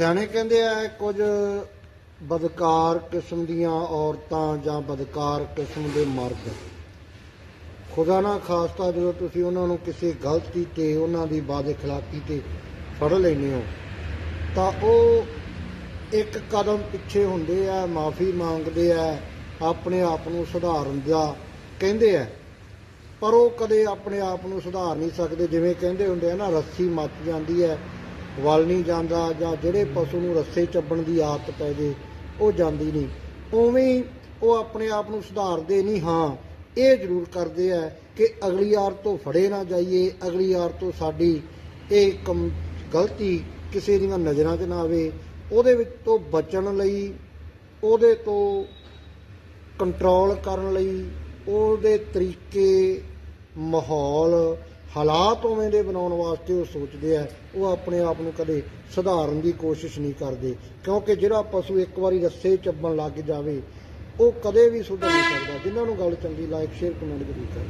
ਸਿਆਣੇ ਕਹਿੰਦੇ ਆ, ਕੁਝ ਬਦਕਾਰ ਕਿਸਮ ਦੀਆਂ ਔਰਤਾਂ ਜਾਂ ਬਦਕਾਰ ਕਿਸਮ ਦੇ ਮਰਦ। ਖੁਦਾ ਨਾ ਖਾਸਤਾ, ਜਦੋਂ ਤੁਸੀਂ ਉਹਨਾਂ ਨੂੰ ਕਿਸੇ ਗਲਤੀ ਤੇ ਉਹਨਾਂ ਦੀ ਬਾਦ ਖਿਲਾਫੀ ਤੇ ਫੜ ਲੈਂਦੇ ਹੋ, ਤਾਂ ਉਹ ਇੱਕ ਕਦਮ ਪਿੱਛੇ ਹੁੰਦੇ ਆ, ਮਾਫੀ ਮੰਗਦੇ ਆ, ਆਪਣੇ ਆਪ ਨੂੰ ਸੁਧਾਰਨ ਦਾ ਕਹਿੰਦੇ ਆ। ਪਰ ਉਹ ਕਦੇ ਆਪਣੇ ਆਪ ਨੂੰ ਸੁਧਾਰ ਨਹੀਂ ਸਕਦੇ, ਜਿਵੇਂ ਕਹਿੰਦੇ ਹੁੰਦੇ ਆ ਨਾ, ਰੱਸੀ ਮੱਚ ਜਾਂਦੀ ਹੈ ਵਲ ਨਹੀਂ ਜਾਂਦਾ ਜਾਂ ਜਿਹੜੇ ਪਸ਼ੂ ਨੂੰ ਰੱਸੇ ਚੱਬਣ ਦੀ ਆਦਤ ਪੈ ਜੇ, ਉਹ ਜਾਂਦੀ ਨਹੀਂ। ਉਵੇਂ ਉਹ ਆਪਣੇ ਆਪ ਨੂੰ ਸੁਧਾਰਦੇ ਨਹੀਂ, ਹਾਂ, ਇਹ ਜ਼ਰੂਰ ਕਰਦੇ ਆ ਕਿ ਅਗਲੀ ਵਾਰ ਤੋਂ ਫੜੇ ਨਾ ਜਾਈਏ, ਅਗਲੀ ਵਾਰ ਤੋਂ ਸਾਡੀ ਇਹ ਕੰਮ, ਗਲਤੀ ਕਿਸੇ ਦੀਆਂ ਨਜ਼ਰਾਂ 'ਚ ਨਾ ਆਵੇ। ਉਹਦੇ ਵਿੱਚ ਤੋਂ ਬਚਣ ਲਈ, ਉਹਦੇ ਤੋਂ ਕੰਟਰੋਲ ਕਰਨ ਲਈ, ਉਹਦੇ ਤਰੀਕੇ, ਮਾਹੌਲ ਹਾਲਾਤ ਉਵੇਂ ਦੇ ਬਣਾਉਣ ਵਾਸਤੇ ਉਹ ਸੋਚਦੇ ਆ, ਉਹ ਆਪਣੇ ਆਪ ਨੂੰ ਕਦੇ ਸੁਧਾਰਨ ਦੀ ਕੋਸ਼ਿਸ਼ ਨਹੀਂ ਕਰਦੇ। ਕਿਉਂਕਿ ਜਿਹੜਾ ਪਸ਼ੂ ਇੱਕ ਵਾਰੀ ਰੱਸੇ ਚੱਬਣ ਲੱਗ ਜਾਵੇ, ਉਹ ਕਦੇ ਵੀ ਸੁਧਰ ਨਹੀਂ ਸਕਦਾ। ਜਿਨ੍ਹਾਂ ਨੂੰ ਗੱਲ ਚੰਗੀ, ਲਾਇਕ, ਸ਼ੇਅਰ, ਕਮੈਂਟ ਜ਼ਰੂਰ ਕਰੋ